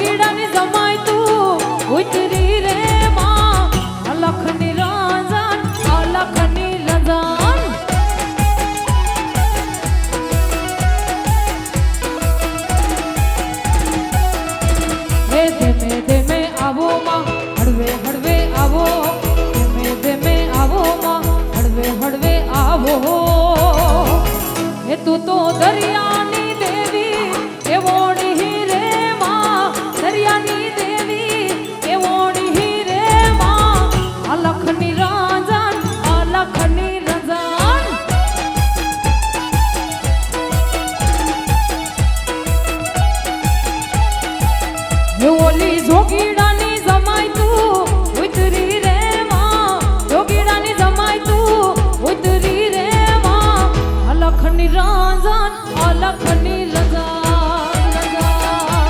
ಗಿಡ ನಿಜಮ್ಮ ઓલી જોગીડાની જમાય તું, ઉતરી રે માં. જોગીડાની જમાય તું, ઉતરી રે માં. અલખની રાજાન અલખ